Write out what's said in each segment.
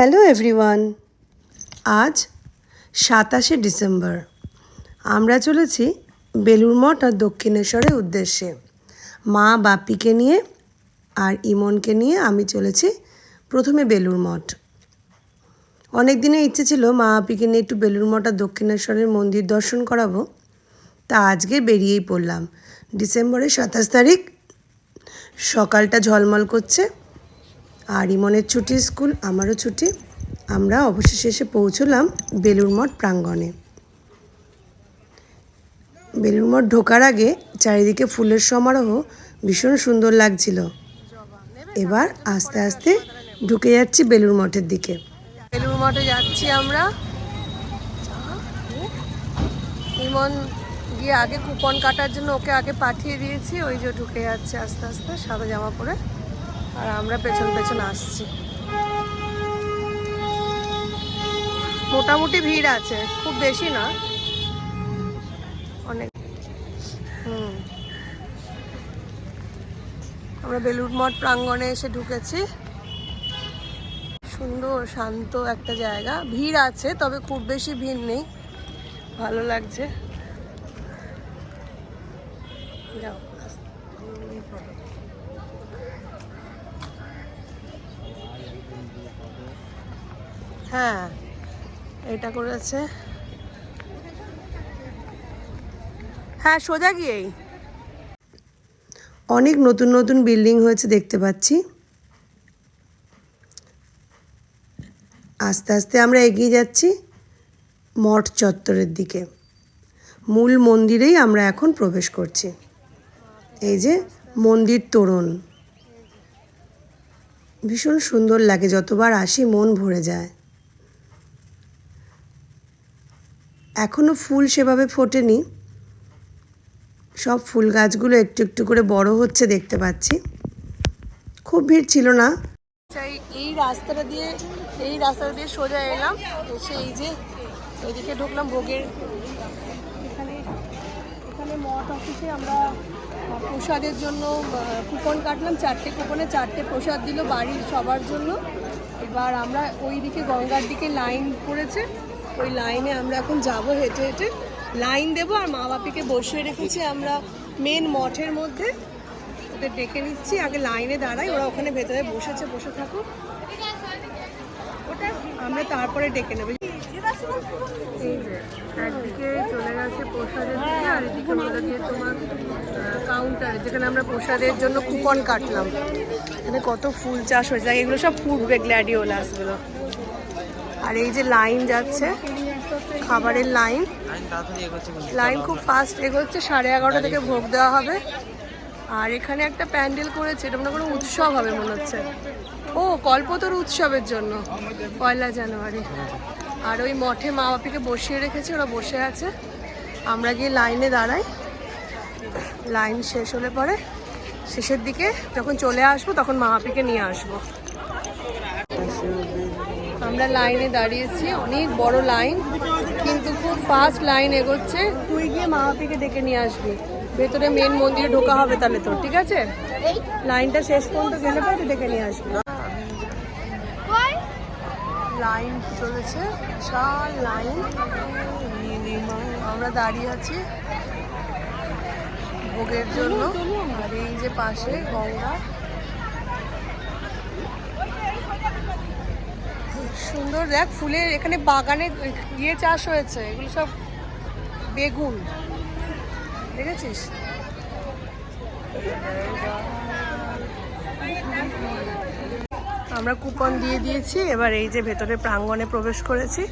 Hello everyone, আজ সাতাশে December. আমরা চলেছি বেলুর মঠ আর দক্ষিণেশ্বরের উদ্দেশ্যে। মা বাপিকে নিয়ে আর ইমনকে নিয়ে আমি চলেছি প্রথমে বেলুর মঠ। অনেক দিনের ইচ্ছে ছিল মা বাপিকে নিয়ে একটু বেলুর মঠ আর দক্ষিণেশ্বরের মন্দির দর্শন করাবো। তা আজকে বেরিয়েই পড়লাম। ডিসেম্বরের সাতাশ তারিখ, সকালটা ঝলমল করছে। আর ইমনের ছুটি স্কুল, আমারও ছুটি। আমরা অবশেষে এসে পৌঁছলাম বেলুর মঠ প্রাঙ্গণে। বেলুর মঠ ঢোকার আগে চারিদিকে ফুলের সমারোহ ভীষণ সুন্দর লাগছিল। এবার আস্তে আস্তে ঢুকে যাচ্ছি বেলুর মঠের দিকে। বেলুর মঠে যাচ্ছি আমরা। ইমন গিয়ে আগে কুপন কাটার জন্য ওকে আগে পাঠিয়ে দিয়েছি, ওই যে ঢুকে যাচ্ছে আস্তে আস্তে, সাদা জামা পরে। আর আমরা পেছন পেছন আসছি। মোটামুটি ভিড় আছে, খুব বেশি না। অনেক। হুম। আমরা বেলুড় মঠ প্রাঙ্গণে এসে ঢুকেছি। সুন্দর, শান্ত একটা জায়গা। ভিড় আছে, তবে খুব বেশি ভিড় নেই। ভালো লাগছে। হ্যাঁ এটা করেছে। হ্যাঁ সোজা গিয়েই। অনেক নতুন নতুন বিল্ডিং হয়েছে দেখতে পাচ্ছি। আস্তে আস্তে আমরা এগিয়ে যাচ্ছি মঠ চত্বরের দিকে। মূল মন্দিরেই আমরা এখন প্রবেশ করছি। এই যে মন্দির তোরণ। ভীষণ সুন্দর লাগে, যতবার আসি মন ভরে যায়। এখনও ফুল সেভাবে ফোটেনি। সব ফুল গাছগুলো একটু একটু করে বড় হচ্ছে দেখতে পাচ্ছি। খুব ভিড় ছিল না। এই রাস্তাটা দিয়ে, এই রাস্তাটা দিয়ে সোজা এলাম। এসে এই যে এদিকে ঢুকলাম ভোগের। এখানে এখানে মঠ অফিসে আমরা প্রসাদের জন্য কুপন কাটলাম। চারটে কুপনে চারটে প্রসাদ দিল বাড়ির সবার জন্য। এবার আমরা ওই দিকে গঙ্গার দিকে লাইন পড়েছে। ওই লাইনে আমরা এখন যাব হেঁটে হেঁটে। লাইন দেবো আর মা বাপিকে বসিয়ে রেখেছি আমরা মেন মঠের মধ্যে। ওদের ডেকে নিচ্ছি, আগে লাইনে দাঁড়াই, ওরা ওখানে ভেতরে বসেছে, বসে থাকুক। ওটা আমরা তারপরে ডেকে নেব। একদিকে চলে গেছে প্রসাদের আর এদিকে বলে দিয়ে তোমার কাউন্টারে যেখানে আমরা প্রসাদের জন্য কুপন কাটলাম। এখানে কত ফুল চাষ হয়েছে এগুলো সব ফুটবে গ্ল্যাডিওলাসগুলো আর এই যে লাইন যাচ্ছে খাবারের লাইন। লাইন খুব ফাস্ট এগোচ্ছে সাড়ে এগারোটা থেকে ভোগ দেওয়া হবে। আর এখানে একটা প্যান্ডেল করেছে এটা মনে কোনো উৎসব হবে মনে হচ্ছে। ও কল্পতরু উৎসবের জন্য পয়লা জানুয়ারি। আর ওই মঠে মা বাপিকে বসিয়ে রেখেছে ওরা বসে আছে। আমরা গিয়ে লাইনে দাঁড়াই। লাইন শেষ হলে পরে শেষের দিকে যখন চলে আসব তখন মা বাপিকে নিয়ে আসব। আমরা লাইনে দাঁড়িয়েছি অনেক বড় লাইন কিন্তু খুব ফাস্ট লাইন এগোচ্ছে। তুই গিয়ে মা বাপিকে ডেকে নিয়ে আসবি। ভেতরে মেন মন্দিরে ঢোকা হবে তাহলে তো ঠিক আছে? লাইনটা শেষ পর্যন্ত গেলে পরে ডেকে নিয়ে আসবি। লাইন চলেছে বিশাল লাইন। আমরা দাঁড়িয়ে আছি ভোগের জন্য। আর এই যে পাশে গঙ্গা সুন্দর। দেখ, ফুলের এখানে বাগানে ইয়ে চাষ হয়েছে, এগুলো সব বেগুন। দেখেছিস? আমরা কুপন দিয়ে দিয়েছি, এবার এই যে ভেতরে প্রাঙ্গণে প্রবেশ করেছি।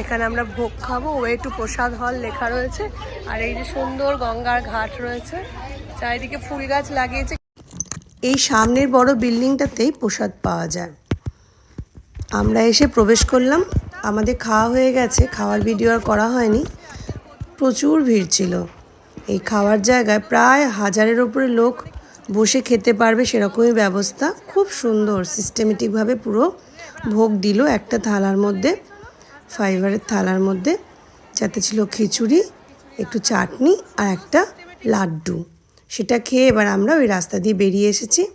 এখানে আমরা ভোগ খাব ওয়ে টু প্রসাদ হল লেখা রয়েছে। আর এই যে সুন্দর গঙ্গার ঘাট রয়েছে, চারিদিকে ফুল গাছ লাগিয়েছে। এই সামনের বড় বিল্ডিংটাতেই প্রসাদ পাওয়া যায়। আমরা এসে প্রবেশ করলাম। আমাদের খাওয়া হয়ে গেছে। খাওয়ার ভিডিও আর করা হয়নি। প্রচুর ভিড় ছিল। এই খাওয়ার জায়গায় প্রায় হাজারের ওপরে লোক বসে খেতে পারবে সেরকমই ব্যবস্থা। খুব সুন্দর। সিস্টেমেটিকভাবে পুরো ভোগ দিল একটা থালার মধ্যে ফাইবারের থালার মধ্যে। যাতে ছিল খিচুড়ি, একটু চাটনি আর একটা লাড্ডু। সেটা খেয়ে এবার আমরা ওই রাস্তা দিয়ে বেরিয়ে এসেছি।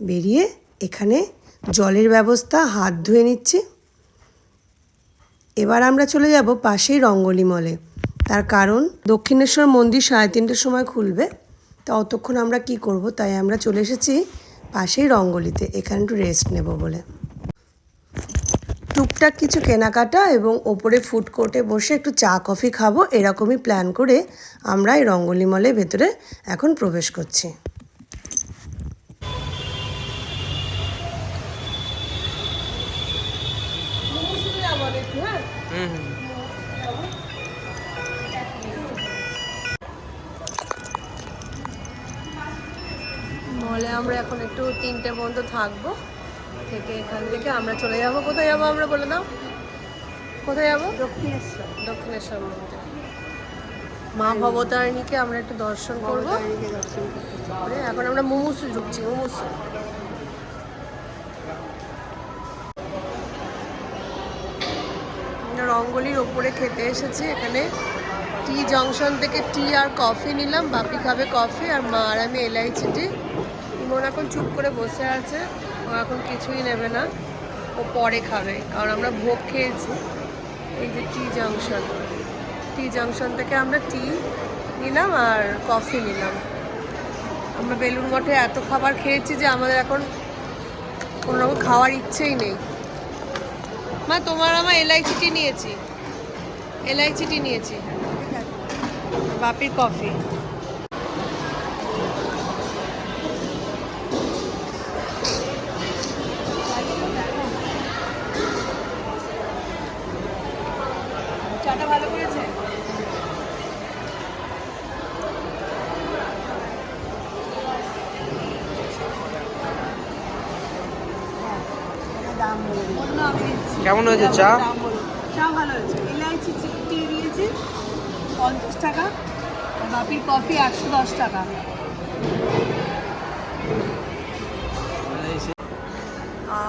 বেরিয়ে এখানে জলের ব্যবস্থা, হাত ধুয়ে নিচ্ছি। এবার আমরা চলে যাব পাশেই রঙ্গলি মলে। তার কারণ, দক্ষিণেশ্বর মন্দির সাড়ে তিনটের সময় খুলবে। তা অতক্ষণ আমরা কি করব, তাই আমরা চলে এসেছি পাশেই রঙ্গলিতে। এখানে একটু রেস্ট নেব বলে। টুকটাক কিছু কেনাকাটা এবং ওপরে ফুড কোর্টে বসে একটু চা কফি খাব, এরকমই প্ল্যান করে আমরা এই রঙ্গলি মলের ভেতরে এখন প্রবেশ করছি। হুম। হুম মলে আমরা এখন একটু তিনটে পর্যন্ত থাকব। থেকে এখান থেকে আমরা চলে যাব। কোথায় যাব আমরা বলে দাও? কোথায় যাব? দক্ষিণেশ্বর। দক্ষিণেশ্বর মন্দির। মা ভবতারিণীকে আমরা একটু দর্শন করব। করে এখন আমরা মুমুসু ঢুকছি মুমুসু আমরা রঙ্গলির ওপরে খেতে এসেছি। এখানে টি জংশন থেকে টি আর কফি নিলাম। বাপি খাবে কফি আর মা আর আমি এলাইচি টি। ইমন এখন চুপ করে বসে আছে। ও এখন কিছুই নেবে না। ও পরে খাবে। কারণ আমরা ভোগ খেয়েছি। এই যে টি জংশন। টি জংশন থেকে আমরা টি নিলাম আর কফি নিলাম। আমরা বেলুন মঠে এত খাবার খেয়েছি যে আমাদের এখন কোনো রকম খাওয়ার ইচ্ছেই নেই। মা তোমার আমার এলাই চিটি নিয়েছি। এলআইসিটি নিয়েছি। বাপির কফি চাটা ভালো করেছে কেমন হয়েছে চা চা ভালো হয়েছে ইলাইচি টি দিয়েছি পঞ্চাশ টাকা আর বাপির কফি একশো দশ টাকা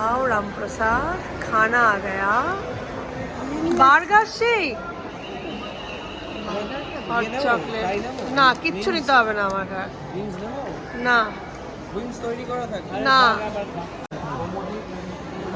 आओ राम प्रसाद खाना आ गया বার্গার শেক আর চকলেট না কিচ্ছু নিতে হবে না আমাকে আর। উইংস নেবো না উইংস তৈরি করা থাকে না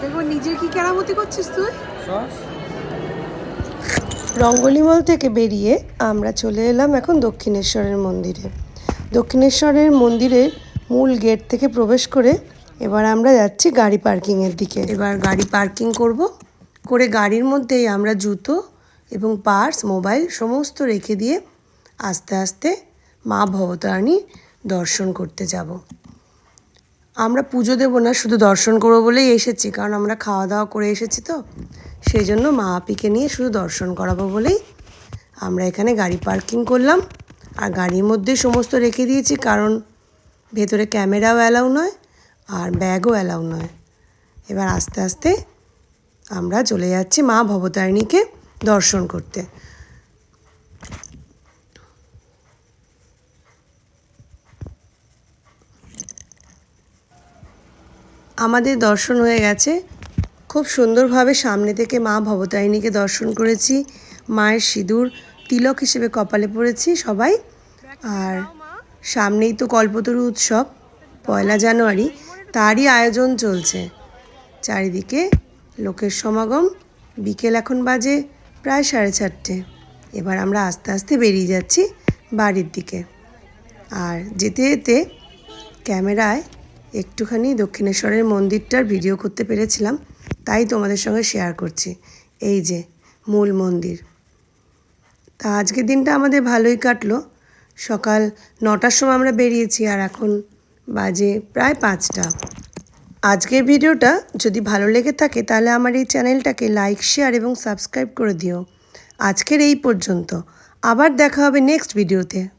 দেখো নিজের কি কেরামতি করছিস তুই? রঙ্গলিমল থেকে বেরিয়ে আমরা চলে এলাম এখন দক্ষিণেশ্বরের মন্দিরে। দক্ষিণেশ্বরের মন্দিরের মূল গেট থেকে প্রবেশ করে এবার আমরা যাচ্ছি গাড়ি পার্কিংয়ের দিকে। এবার গাড়ি পার্কিং করব। করে গাড়ির মধ্যেই আমরা জুতো এবং পার্স মোবাইল সমস্ত রেখে দিয়ে আস্তে আস্তে মা ভবতারিণী দর্শন করতে যাব। আমরা পুজো দেবো না, শুধু দর্শন করব বলেই এসেছি। কারণ আমরা খাওয়া দাওয়া করে এসেছি তো। সেই জন্য মা আপিকে নিয়ে শুধু দর্শন করাবো বলেই আমরা এখানে গাড়ি পার্কিং করলাম। আর গাড়ির মধ্যে সমস্ত রেখে দিয়েছি, কারণ ভেতরে ক্যামেরাও অ্যালাউ নয় আর ব্যাগও অ্যালাউ নয়। এবার আস্তে আস্তে আমরা চলে যাচ্ছি মা ভবতারিণীকে দর্শন করতে। আমাদের দর্শন হয়ে গেছে। খুব সুন্দরভাবে সামনে থেকে মা ভবতারিণীকে দর্শন করেছি। মায়ের সিঁদুর, তিলক হিসেবে কপালে পড়েছি সবাই। আর সামনেই তো কল্পতরু উৎসব, পয়লা জানুয়ারি, তারই আয়োজন চলছে। চারিদিকে লোকের সমাগম, বিকেল এখন বাজে প্রায় সাড়ে চারটে। এবার আমরা আস্তে আস্তে বেরিয়ে যাচ্ছি বাড়ির দিকে। আর যেতে যেতে ক্যামেরায় একটুখানি দক্ষিণেশ্বরের মন্দিরটার ভিডিও করতে পেরেছিলাম, তাই তোমাদের সঙ্গে শেয়ার করছি। এই যে, মূল মন্দির। তা আজকের দিনটা আমাদের ভালোই কাটলো। সকাল নটার সময় আমরা বেরিয়েছি আর এখন বাজে প্রায় পাঁচটা। আজকের ভিডিওটা যদি ভালো লেগে থাকে, তাহলে আমার এই চ্যানেলটাকে লাইক শেয়ার এবং সাবস্ক্রাইব করে দিও। আজকের এই পর্যন্ত। আবার দেখা হবে নেক্সট ভিডিওতে